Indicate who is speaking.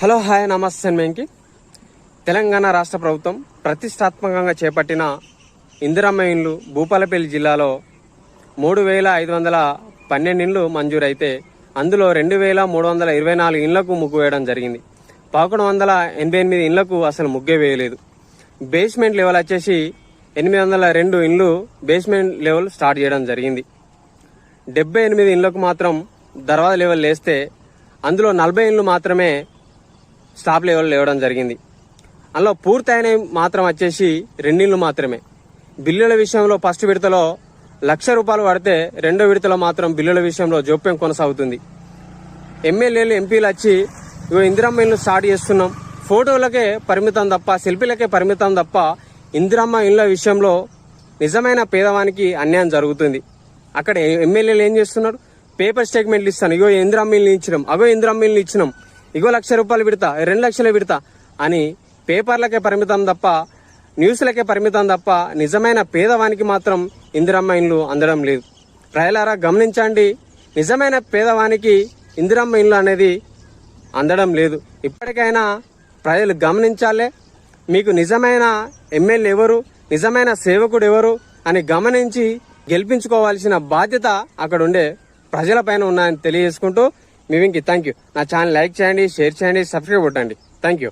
Speaker 1: Hello hi నమస్తే మేంకి తెలంగాణ రాష్ట్ర ప్రభుత్వం ప్రతిష్టాత్మకంగా చేపట్టిన ఇందిరమ్మ ఇండ్లు భూపాలపల్లి జిల్లాలో మూడు వేల ఐదు వందల పన్నెండు ఇండ్లు మంజూరైతే అందులో రెండు వేల మూడు వందల ఇరవై నాలుగు ఇండ్లకు ముగ్గు వేయడం జరిగింది. పదకొండు వందల ఎనభై ఎనిమిది ఇండ్లకు అసలు ముగ్గే వేయలేదు. బేస్మెంట్ లెవెల్ వచ్చేసి ఎనిమిది వందల రెండు ఇండ్లు బేస్మెంట్ లెవెల్ స్టార్ట్ చేయడం జరిగింది. డెబ్బై ఎనిమిది ఇండ్లకు మాత్రం దర్వాజ లెవెల్ వేస్తే అందులో నలభై ఇండ్లు మాత్రమే స్టాప్ లెవెల్ లేవడం జరిగింది. అందులో పూర్తయినవి మాత్రం వచ్చేసి రెండిళ్ళు మాత్రమే. బిల్లుల విషయంలో ఫస్ట్ విడతలో లక్ష రూపాయలు పడితే రెండో విడతలో మాత్రం బిల్లుల విషయంలో జోప్యం కొనసాగుతుంది. ఎమ్మెల్యేలు ఎంపీలు వచ్చి ఇగో ఇందిరమ్మ ఇల్లు స్టార్ట్ చేస్తున్నాం. ఫోటోలకే పరిమితం తప్ప సెల్ఫీలకే పరిమితం తప్ప ఇందిరమ్మ ఇళ్ళ విషయంలో నిజమైన పేదవానికి అన్యాయం జరుగుతుంది. అక్కడ ఎమ్మెల్యేలు ఏం చేస్తున్నారు? పేపర్ స్టేట్మెంట్లు ఇస్తాను. ఇగో ఇందిరమ్మ ఇల్లు ఇచ్చినాం. అగో ఇందిరమ్మ ఇల్లు ఇచ్చినాం. ఇగో లక్ష రూపాయలు పెడతా రెండు లక్షలు పెడతా అని పేపర్లకే పరిమితం తప్ప న్యూస్లకే పరిమితం తప్ప నిజమైన పేదవానికి మాత్రం ఇందిరమ్మ ఇండ్లు అందడం లేదు. ప్రజలారా గమనించండి నిజమైన పేదవానికి ఇందిరమ్మ ఇండ్లు అనేది అందడం లేదు. ఇప్పటికైనా ప్రజలు గమనించాలే మీకు నిజమైన ఎమ్మెల్యే ఎవరు నిజమైన సేవకుడు ఎవరు అని గమనించి గెలిపించుకోవాల్సిన బాధ్యత అక్కడ ఉండే ప్రజలపైన ఉన్నాయని తెలియజేసుకుంటూ మీ వెంకి థ్యాంక్ యూ నా ఛానల్ లైక్ చేయండి షేర్ చేయండి సబ్స్క్రైబ్ కొట్టండి. Thank you